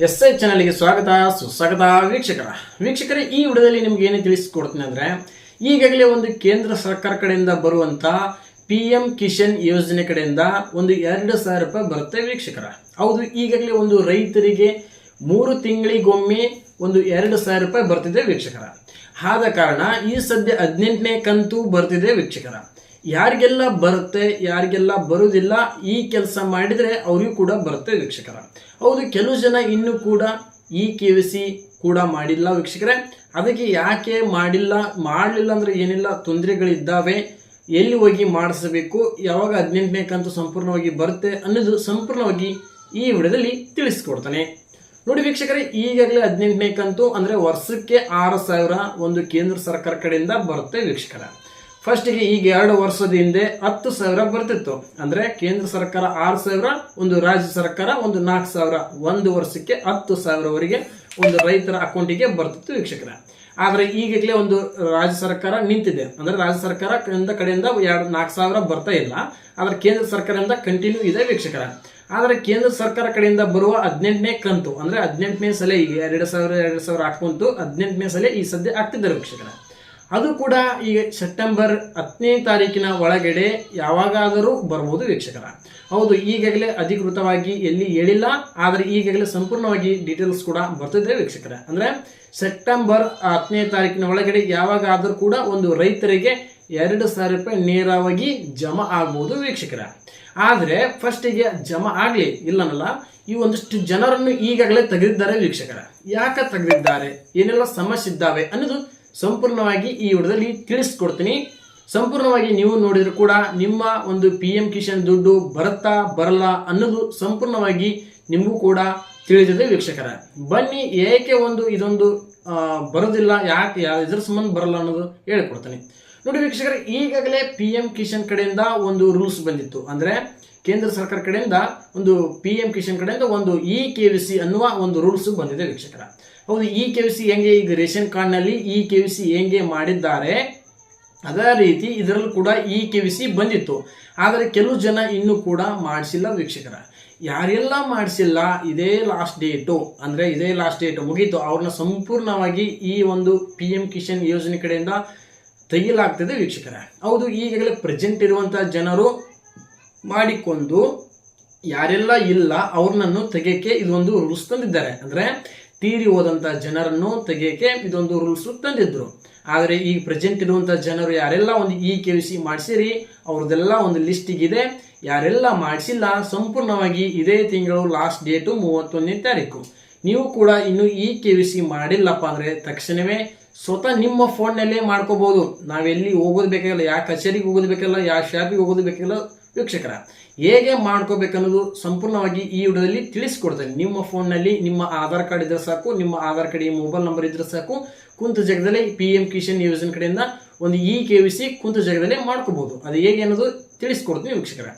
S I ಚಾನಲ್ಗೆ ಸ್ವಾಗತ, ಸುಸ್ವಾಗತ ವೀಕ್ಷಕರ. ವೀಕ್ಷಕರೇ, ಈ ವಿಡಿಯೋದಲ್ಲಿ ನಿಮ್ಗೆ ಏನೇ ತಿಳಿಸ್ಕೊಡ್ತೀನಿ ಅಂದ್ರೆ, ಈಗಾಗಲೇ ಒಂದು ಕೇಂದ್ರ ಸರ್ಕಾರ ಕಡೆಯಿಂದ ಬರುವಂತ ಪಿ ಎಂ ಕಿಶನ್ ಯೋಜನೆ ಕಡೆಯಿಂದ ಒಂದು ಎರಡು ಸಾವಿರ ರೂಪಾಯಿ ಬರುತ್ತೆ ವೀಕ್ಷಕರ. ಹೌದು, ಈಗಾಗಲೇ ಒಂದು ರೈತರಿಗೆ ಮೂರು ತಿಂಗಳಿಗೊಮ್ಮೆ ಒಂದು ಎರಡು ಸಾವಿರ ರೂಪಾಯಿ ಬರ್ತಿದೆ ವೀಕ್ಷಕರ. ಆದ ಕಾರಣ ಈ ಸದ್ಯ ಹದಿನೆಂಟನೇ ಕಂತು ಬರ್ತಿದೆ ವೀಕ್ಷಕರ. ಯಾರಿಗೆಲ್ಲ ಬರುತ್ತೆ, ಯಾರಿಗೆಲ್ಲ ಬರುವುದಿಲ್ಲ, ಈ ಕೆಲಸ ಮಾಡಿದರೆ ಅವರಿಗೂ ಕೂಡ ಬರುತ್ತೆ ವೀಕ್ಷಕರ. ಹೌದು, ಕೆಲವು ಜನ ಇನ್ನೂ ಕೂಡ ಈ ಕೆ ವಿ ಸಿ ಕೂಡ ಮಾಡಿಲ್ಲ ವೀಕ್ಷಕರೇ. ಅದಕ್ಕೆ ಯಾಕೆ ಮಾಡಿಲ್ಲ, ಮಾಡಲಿಲ್ಲ ಅಂದರೆ ಏನಿಲ್ಲ, ತೊಂದರೆಗಳಿದ್ದಾವೆ, ಎಲ್ಲಿ ಹೋಗಿ ಮಾಡಿಸಬೇಕು, ಯಾವಾಗ ಹದಿನೆಂಟನೇ ಕಂತು ಸಂಪೂರ್ಣವಾಗಿ ಬರುತ್ತೆ ಅನ್ನೋದು ಸಂಪೂರ್ಣವಾಗಿ ಈ ವಿಡಿಯೋದಲ್ಲಿ ತಿಳಿಸ್ಕೊಡ್ತಾನೆ. ನೋಡಿ ವೀಕ್ಷಕರೇ, ಈಗಾಗಲೇ ಹದಿನೆಂಟನೇ ಕಂತು ಅಂದರೆ ವರ್ಷಕ್ಕೆ ಆರು ಸಾವಿರ ಒಂದು ಕೇಂದ್ರ ಸರ್ಕಾರ ಕಡೆಯಿಂದ ಬರುತ್ತೆ ವೀಕ್ಷಕರ. ಫಸ್ಟಿಗೆ ಈಗ ಎರಡು ವರ್ಷದ ಹಿಂದೆ ಹತ್ತು ಸಾವಿರ ಬರ್ತಿತ್ತು. ಅಂದ್ರೆ ಕೇಂದ್ರ ಸರ್ಕಾರ ಆರು ಸಾವಿರ, ಒಂದು ರಾಜ್ಯ ಸರ್ಕಾರ ಒಂದು ನಾಲ್ಕು ಸಾವಿರ. ಒಂದು ವರ್ಷಕ್ಕೆ ಹತ್ತು ಸಾವಿರವರೆಗೆ ಒಂದು ರೈತರ ಅಕೌಂಟಿಗೆ ಬರ್ತಿತ್ತು ವೀಕ್ಷಕರ. ಆದ್ರೆ ಈಗಾಗಲೇ ಒಂದು ರಾಜ್ಯ ಸರ್ಕಾರ ನಿಂತಿದೆ. ಅಂದ್ರೆ ರಾಜ್ಯ ಸರ್ಕಾರ ಕಡೆಯಿಂದ ಕಡೆಯಿಂದ ಎರಡು ನಾಲ್ಕು ಸಾವಿರ ಬರ್ತಾ ಇಲ್ಲ. ಆದ್ರೆ ಕೇಂದ್ರ ಸರ್ಕಾರದಿಂದ ಕಂಟಿನ್ಯೂ ಇದೆ ವೀಕ್ಷಕರ. ಆದ್ರೆ ಕೇಂದ್ರ ಸರ್ಕಾರ ಕಡೆಯಿಂದ ಬರುವ ಹದಿನೆಂಟನೇ ಕಂತು, ಅಂದ್ರೆ ಹದಿನೆಂಟನೇ ಸಲ ಈಗ ಎರಡು ಸಾವಿರ ಎರಡು ಸಾವಿರ ಹಾಕೊಂತು ಹದಿನೆಂಟನೇ ಸಲ ಈ ಸದ್ಯ ಆಗ್ತಿದ್ದಾರೆ ವೀಕ್ಷಕರ. ಅದು ಕೂಡ ಈ ಸೆಪ್ಟೆಂಬರ್ ಹತ್ತನೇ ತಾರೀಕಿನ ಒಳಗಡೆ ಯಾವಾಗಾದರೂ ಬರ್ಬೋದು ವೀಕ್ಷಕರ. ಹೌದು, ಈಗಾಗಲೇ ಅಧಿಕೃತವಾಗಿ ಎಲ್ಲಿ ಹೇಳಿಲ್ಲ, ಆದರೆ ಈಗಾಗಲೇ ಸಂಪೂರ್ಣವಾಗಿ ಡೀಟೇಲ್ಸ್ ಕೂಡ ಬರ್ತಿದ್ರೆ ವೀಕ್ಷಕರ. ಅಂದ್ರೆ ಸೆಪ್ಟೆಂಬರ್ ಹತ್ತನೇ ತಾರೀಕಿನ ಒಳಗಡೆ ಯಾವಾಗಾದರೂ ಕೂಡ ಒಂದು ರೈತರಿಗೆ ಎರಡು ಸಾವಿರ ರೂಪಾಯಿ ನೇರವಾಗಿ ಜಮಾ ಆಗ್ಬೋದು ವೀಕ್ಷಕರ. ಆದರೆ ಫಸ್ಟಿಗೆ ಜಮಾ ಆಗಲಿ, ಇಲ್ಲನಲ್ಲ, ಈ ಒಂದಷ್ಟು ಜನರನ್ನು ಈಗಾಗಲೇ ತೆಗೆದಿದ್ದಾರೆ ವೀಕ್ಷಕರ. ಯಾಕೆ ತೆಗೆದಿದ್ದಾರೆ? ಏನೆಲ್ಲ ಸಮಸ್ಯೆ ಇದ್ದಾವೆ ಅನ್ನೋದು ಸಂಪೂರ್ಣವಾಗಿ ಈ ವಿಡಿಯೋದಲ್ಲಿ ತಿಳಿಸ್ಕೊಡ್ತೀನಿ. ಸಂಪೂರ್ಣವಾಗಿ ನೀವು ನೋಡಿದರೂ ಕೂಡ ನಿಮ್ಮ ಒಂದು ಪಿ ಎಂ ಕಿಶನ್ ದುಡ್ಡು ಬರುತ್ತಾ ಬರಲ್ಲ ಅನ್ನೋದು ಸಂಪೂರ್ಣವಾಗಿ ನಿಮಗೂ ಕೂಡ ತಿಳಿದಿದೆ ವೀಕ್ಷಕರ. ಬನ್ನಿ ಏಕೆ ಒಂದು ಇದೊಂದು ಬರೋದಿಲ್ಲ, ಯಾಕೆ ಇದ್ರ ಸಂಬಂಧ ಬರಲ್ಲ ಅನ್ನೋದು ಹೇಳ್ಕೊಡ್ತೀನಿ. ನೋಡಿ ವೀಕ್ಷಕರ, ಈಗಾಗಲೇ ಪಿ ಎಂ ಕಿಶನ್ ಕಡೆಯಿಂದ ಒಂದು ರೂಲ್ಸ್ ಬಂದಿತ್ತು. ಅಂದ್ರೆ ಕೇಂದ್ರ ಸರ್ಕಾರ ಕಡೆಯಿಂದ ಒಂದು ಪಿ ಎಂ ಕಿಶನ್ ಕಡೆಯಿಂದ ಒಂದು ಇ ಕೆ ವಿ ಸಿ ಅನ್ನುವ ಒಂದು ರೂಲ್ಸ್ ಬಂದಿದೆ ವೀಕ್ಷಕರ. ಹೌದು ಇ ಕೆ ವಿ ಸಿ ಹೆಂಗೆ ಈಗ ರೇಷನ್ ಕಾರ್ಡ್ನಲ್ಲಿ ಇ ಕೆ ವಿ ಸಿ ಹೆಂಗೆ ಮಾಡಿದ್ದಾರೆ? ಅದೇ ರೀತಿ ಇದರಲ್ಲೂ ಕೂಡ ಇ ಕೆ ವಿ ಸಿ ಬಂದಿತ್ತು. ಆದರೆ ಕೆಲವು ಜನ ಇನ್ನೂ ಕೂಡ ಮಾಡಿಸಿಲ್ಲ ವೀಕ್ಷಕರ. ಯಾರೆಲ್ಲ ಮಾಡಿಸಿಲ್ಲ, ಇದೇ ಲಾಸ್ಟ್ ಡೇಟು ಅಂದರೆ ಇದೇ ಲಾಸ್ಟ್ ಡೇಟ್ ಮುಗೀತು. ಅವ್ರನ್ನ ಸಂಪೂರ್ಣವಾಗಿ ಈ ಒಂದು ಪಿ ಎಂ ಕಿಶನ್ ಯೋಜನೆ ಕಡೆಯಿಂದ ತೆಗೆಯಲಾಗ್ತದೆ ವೀಕ್ಷಕರ. ಹೌದು, ಈಗಾಗಲೇ ಪ್ರೆಸೆಂಟ್ ಇರುವಂಥ ಜನರು ಮಾಡಿಕೊಂಡು ಯಾರೆಲ್ಲ ಇಲ್ಲ ಅವ್ರನ್ನು ತೆಗೆಯಕ್ಕೆ ಇದೊಂದು ರೂಲ್ಸ್ ತಂದಿದ್ದಾರೆ. ಅಂದ್ರೆ ತೀರಿ ಹೋದಂಥ ಜನರನ್ನು ತೆಗೆಯಕ್ಕೆ ಇದೊಂದು ರೂಲ್ಸ್ ತಂದಿದ್ದರು ಆದರೆ ಈ ಪ್ರೆಸೆಂಟ್ ಇರುವಂಥ ಜನರು ಯಾರೆಲ್ಲ ಒಂದು ಇ ಕೆ ವಿ ಸಿ ಮಾಡಿಸಿರಿ, ಅವ್ರದ್ದೆಲ್ಲ ಒಂದು ಲಿಸ್ಟಿಗಿದೆ ಯಾರೆಲ್ಲ ಮಾಡಿಸಿಲ್ಲ, ಸಂಪೂರ್ಣವಾಗಿ ಇದೇ ತಿಂಗಳು ಲಾಸ್ಟ್ ಡೇಟು ಮೂವತ್ತೊಂದನೇ ತಾರೀಕು. ನೀವು ಕೂಡ ಇನ್ನು ಇ ಕೆ ವಿ ಸಿ ಮಾಡಿಲ್ಲಪ್ಪ ಅಂದ್ರೆ ತಕ್ಷಣವೇ ಸ್ವತಃ ನಿಮ್ಮ ಫೋನ್ನಲ್ಲೇ ಮಾಡ್ಕೋಬಹುದು ನಾವೆಲ್ಲಿ ಹೋಗೋದು ಬೇಕಾಗಿಲ್ಲ ಯಾವ ಕಚೇರಿಗೆ ಹೋಗೋದು ಬೇಕಲ್ಲ, ಯಾವ ಶಾಪಿಗೆ ಹೋಗೋದು ಬೇಕಿಲ್ಲ ವೀಕ್ಷಕರ, ಹೇಗೆ ಮಾಡ್ಕೋಬೇಕನ್ನೋದು ಸಂಪೂರ್ಣವಾಗಿ ಈ ವಿಡಿಯೋದಲ್ಲಿ ತಿಳಿಸ್ಕೊಡ್ತೇನೆ. ನಿಮ್ಮ ಫೋನ್ನಲ್ಲಿ ನಿಮ್ಮ ಆಧಾರ್ ಕಾರ್ಡ್ ಇದ್ರೆ ಸಾಕು, ನಿಮ್ಮ ಆಧಾರ್ ಕಾರ್ಡ್ ಮೊಬೈಲ್ ನಂಬರ್ ಇದ್ರೆ ಸಾಕು, ಕುಂತ ಜಗದಲ್ಲಿ ಪಿ ಎಂ ಕಿಶನ್ ಯೋಜನೆ ಕಡೆಯಿಂದ ಒಂದು ಇ ಕೆ ವಿ ಸಿ ಕುಂತ ಜಾಗದಲ್ಲಿ ಮಾಡ್ಕೋಬಹುದು. ಅದು ಹೇಗೆ ಅನ್ನೋದು ತಿಳಿಸ್ಕೊಡ್ತೀನಿ ವೀಕ್ಷಕರ.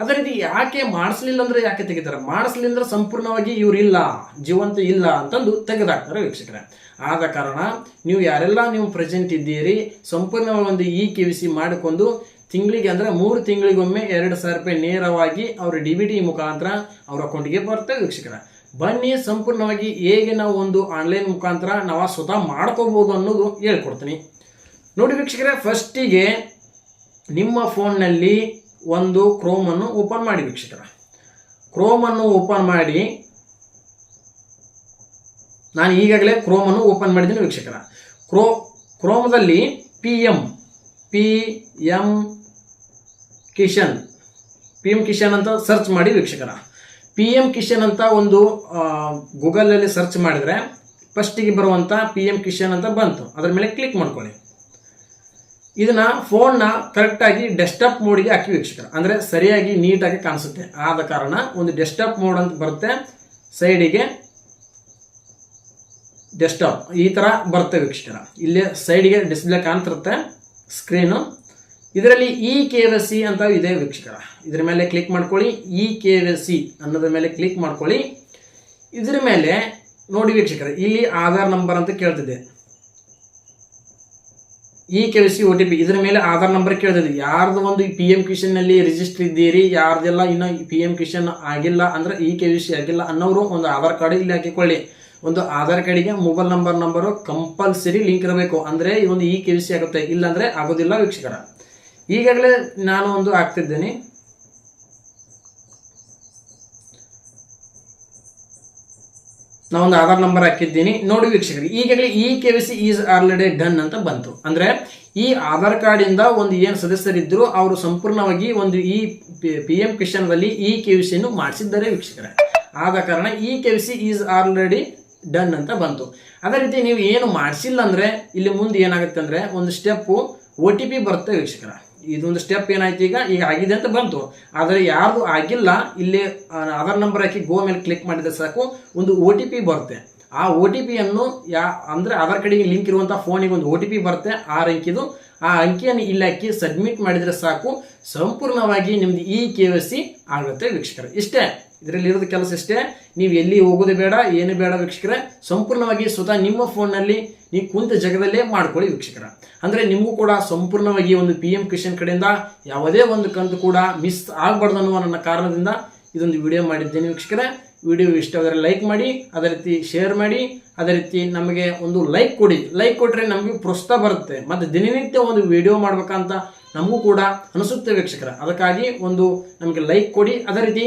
ಅದೇ ರೀತಿ ಯಾಕೆ ಮಾಡಿಸ್ಲಿಲ್ಲ ಅಂದ್ರೆ ಯಾಕೆ ತೆಗಿತಾರೆ? ಮಾಡಿಸ್ಲಿಲ್ಲ ಅಂದ್ರೆ ಸಂಪೂರ್ಣವಾಗಿ ಇವ್ರು ಇಲ್ಲ, ಜೀವಂತ ಇಲ್ಲ ಅಂತಂದು ತೆಗೆದಾಕ್ತಾರೆ ವೀಕ್ಷಕರ. ಆದ ಕಾರಣ ನೀವು ಯಾರೆಲ್ಲ ನೀವು ಪ್ರೆಸೆಂಟ್ ಇದ್ದೀರಿ, ಸಂಪೂರ್ಣವಾಗಿ ಒಂದು ಇ ಕೆ ವಿ ಸಿ ಮಾಡಿಕೊಂಡು ತಿಂಗಳಿಗೆ ಅಂದ್ರೆ ಮೂರು ತಿಂಗಳಿಗೊಮ್ಮೆ ಎರಡು ಸಾವಿರ ರೂಪಾಯಿ ನೇರವಾಗಿ ಅವ್ರ ಡಿ ಬಿ ಟಿ ಮುಖಾಂತರ ಅವ್ರ ಅಕೌಂಟಿಗೆ ಬರ್ತವೆ ವೀಕ್ಷಕರ. ಬನ್ನಿ, ಸಂಪೂರ್ಣವಾಗಿ ಹೇಗೆ ನಾವು ಒಂದು ಆನ್ಲೈನ್ ಮುಖಾಂತರ ನಾವು ಸ್ವತಃ ಮಾಡ್ಕೋಬಹುದು ಅನ್ನೋದು ಹೇಳ್ಕೊಡ್ತೀನಿ. ನೋಡಿ ವೀಕ್ಷಕರೇ ಫಸ್ಟಿಗೆ ನಿಮ್ಮ ಫೋನ್ನಲ್ಲಿ ಒಂದು ಕ್ರೋಮನ್ನು ಓಪನ್ ಮಾಡಿ ವೀಕ್ಷಕರ. ಕ್ರೋಮನ್ನು ಓಪನ್ ಮಾಡಿ ನಾನು ಈಗಾಗಲೇ ಕ್ರೋಮನ್ನು ಓಪನ್ ಮಾಡಿದ್ದೀನಿ ವೀಕ್ಷಕರ. ಕ್ರೋ ಕ್ರೋಮದಲ್ಲಿ P M P M Kisan P M Kisan ಅಂತ ಸರ್ಚ್ ಮಾಡಿ ವೀಕ್ಷಕರ. ಪಿ ಎಂ ಕಿಶನ್ ಅಂತ ಒಂದು ಗೂಗಲಲ್ಲಿ ಸರ್ಚ್ ಮಾಡಿದರೆ ಫಸ್ಟಿಗೆ ಬರುವಂಥ ಪಿ ಎಂ ಕಿಶನ್ ಅಂತ ಬಂತು. ಅದರ ಮೇಲೆ ಕ್ಲಿಕ್ ಮಾಡ್ಕೊಳ್ಳಿ. ಇದನ್ನ ಫೋನ್ನ ಕರೆಕ್ಟಾಗಿ ಡೆಸ್ಕ್ಟಾಪ್ ಮೋಡ್ಗೆ ಹಾಕಿ ವೀಕ್ಷಕರು ಅಂದರೆ ಸರಿಯಾಗಿ ನೀಟಾಗಿ ಕಾಣಿಸುತ್ತೆ. ಆದ ಕಾರಣ ಒಂದು ಡೆಸ್ಕ್ಟಾಪ್ ಮೋಡ್ ಅಂತ ಬರುತ್ತೆ ಸೈಡಿಗೆ ಡೆಸ್ಕ್ಟಾಪ್ ಈ ಥರ ಬರುತ್ತೆ ವೀಕ್ಷಕರ. ಇಲ್ಲಿ ಸೈಡ್ಗೆ ಡಿಸ್ಪ್ಲೇ ಕಾಣ್ತಿರುತ್ತೆ ಸ್ಕ್ರೀನು ಇದರಲ್ಲಿ ಇ ಕೆ ವಿ ಸಿ ಅಂತ ಇದೆ ವೀಕ್ಷಕರ. ಇದರ ಮೇಲೆ ಕ್ಲಿಕ್ ಮಾಡ್ಕೊಳ್ಳಿ. ಇ ಕೆ ವಿ ಸಿ ಅನ್ನೋದ್ರ ಮೇಲೆ ಕ್ಲಿಕ್ ಮಾಡ್ಕೊಳ್ಳಿ. ಇದರ ಮೇಲೆ ನೋಡಿ ವೀಕ್ಷಕರ, ಇಲ್ಲಿ ಆಧಾರ್ ನಂಬರ್ ಅಂತ ಕೇಳ್ತಿದೆ E K C T P ಇದರ ಮೇಲೆ ಆಧಾರ್ ನಂಬರ್ ಕೇಳ್ತದೆ ಯಾರ್ದು ಒಂದು ಪಿ ಎಂ ಕಿಶನ್ನಲ್ಲಿ ರಿಜಿಸ್ಟರ್ ಇದ್ದೀರಿ, ಯಾರ್ದೆಲ್ಲ ಇನ್ನು ಪಿ ಎಂ ಕಿಶನ್ ಆಗಿಲ್ಲ ಅಂದ್ರೆ ಈ ಕೆ ಆಗಿಲ್ಲ ಅನ್ನೋರು ಒಂದು ಆಧಾರ್ ಕಾರ್ಡ್ ಇಲ್ಲಿ ಹಾಕಿಕೊಳ್ಳಿ. ಒಂದು ಆಧಾರ್ ಕಾರ್ಡಿಗೆ mobile number number compulsory link ಇರಬೇಕು. ಅಂದ್ರೆ ಈ ಒಂದು ಇ ಕೆ ಸಿ ಆಗುತ್ತೆ. ಇಲ್ಲಾಂದ್ರೆ ಆಗೋದಿಲ್ಲ ವೀಕ್ಷಕರ. ಈಗಾಗಲೇ ನಾನು ಒಂದು ಆಗ್ತಿದ್ದೇನೆ ನಾವೊಂದು ಆಧಾರ್ ನಂಬರ್ ಹಾಕಿದ್ದೀನಿ. ನೋಡಿ ವೀಕ್ಷಕರಿಗೆ ಈಗಾಗಲೇ E K Y C is already done ಅಂತ ಬಂತು. ಅಂದರೆ ಈ ಆಧಾರ್ ಕಾರ್ಡಿಂದ ಒಂದು ಏನು ಸದಸ್ಯರಿದ್ದರು ಅವರು ಸಂಪೂರ್ಣವಾಗಿ ಒಂದು ಈ ಪಿ ಎಂ ಕಿಶನ್ದಲ್ಲಿ ಈ ಕೆ ವಿ ಸಿಯನ್ನು ಮಾಡಿಸಿದ್ದಾರೆ ವೀಕ್ಷಕರೇ. ಆದ ಕಾರಣ E K Y C is already done ಅಂತ ಬಂತು. ಅದೇ ರೀತಿ ನೀವು ಏನು ಮಾಡಿಸಿಲ್ಲ ಅಂದರೆ, ಇಲ್ಲಿ ಮುಂದೆ ಏನಾಗುತ್ತೆ ಅಂದರೆ, ಒಂದು ಸ್ಟೆಪ್ಪು ಒ ಟಿ ಪಿ ಬರುತ್ತೆ ವೀಕ್ಷಕರ. ಇದೊಂದು ಸ್ಟೆಪ್ ಏನಾಯ್ತು ಈಗ? ಈಗ ಆಗಿದೆ ಅಂತ ಬಂತು. ಆದರೆ ಯಾರ್ದು ಆಗಿಲ್ಲ, ಇಲ್ಲಿ ಆಧಾರ್ ನಂಬರ್ ಹಾಕಿ ಗೋ ಮೇಲೆ ಕ್ಲಿಕ್ ಮಾಡಿದ್ರೆ ಸಾಕು, ಒಂದು ಒ ಟಿ ಪಿ ಬರುತ್ತೆ. ಆ ಒ ಟಿ ಪಿಯನ್ನು ಯಾ, ಅಂದರೆ ಆಧಾರ್ ಕಡೆಗೆ ಲಿಂಕ್ ಇರುವಂಥ ಫೋನಿಗೆ ಒಂದು ಒ ಟಿ ಪಿ ಬರುತ್ತೆ ಆರು ಅಂಕಿದು ಆ ಅಂಕಿಯನ್ನು ಇಲ್ಲಿ ಹಾಕಿ ಸಬ್ಮಿಟ್ ಮಾಡಿದರೆ ಸಾಕು. ಸಂಪೂರ್ಣವಾಗಿ ನಿಮ್ದು ಈ ಕೆ ಸಿ ಆಗುತ್ತೆ ವೀಕ್ಷಕರು. ಇಷ್ಟೇ. ಇದರಲ್ಲಿ ಇರೋದು ಕೆಲಸ ಇಷ್ಟೇ. ನೀವು ಎಲ್ಲಿ ಹೋಗೋದು ಬೇಡ, ಏನು ಬೇಡ ವೀಕ್ಷಕರೇ. ಸಂಪೂರ್ಣವಾಗಿ ಸ್ವತಃ ನಿಮ್ಮ ಫೋನ್ನಲ್ಲಿ ನೀವು ಕುಂತ ಜಾಗದಲ್ಲೇ ಮಾಡ್ಕೊಳ್ಳಿ ವೀಕ್ಷಕರ. ಅಂದರೆ ನಿಮಗೂ ಕೂಡ ಸಂಪೂರ್ಣವಾಗಿ ಒಂದು ಪಿ ಎಂ ಕಿಶನ್ ಕಡೆಯಿಂದ ಯಾವುದೇ ಒಂದು ಕಂತು ಕೂಡ ಮಿಸ್ ಆಗಬಾರ್ದು ಅನ್ನುವ ನನ್ನ ಕಾರಣದಿಂದ ಇದೊಂದು ವಿಡಿಯೋ ಮಾಡಿದ್ದೇನೆ ವೀಕ್ಷಕರೇ. ವಿಡಿಯೋ ಇಷ್ಟವಾದರೆ ಲೈಕ್ ಮಾಡಿ, ಅದೇ ರೀತಿ ಶೇರ್ ಮಾಡಿ, ಅದೇ ರೀತಿ ನಮಗೆ ಒಂದು ಲೈಕ್ ಕೊಡಿ. ಲೈಕ್ ಕೊಟ್ಟರೆ ನಮಗೆ ಪ್ರೋತ್ಸಾಹ ಬರುತ್ತೆ. ಮತ್ತು ದಿನನಿತ್ಯ ಒಂದು ವಿಡಿಯೋ ಮಾಡಬೇಕಂತ ನಮಗೂ ಕೂಡ ಅನಿಸುತ್ತೆ ವೀಕ್ಷಕರ. ಅದಕ್ಕಾಗಿ ಒಂದು ನಮಗೆ ಲೈಕ್ ಕೊಡಿ. ಅದೇ ರೀತಿ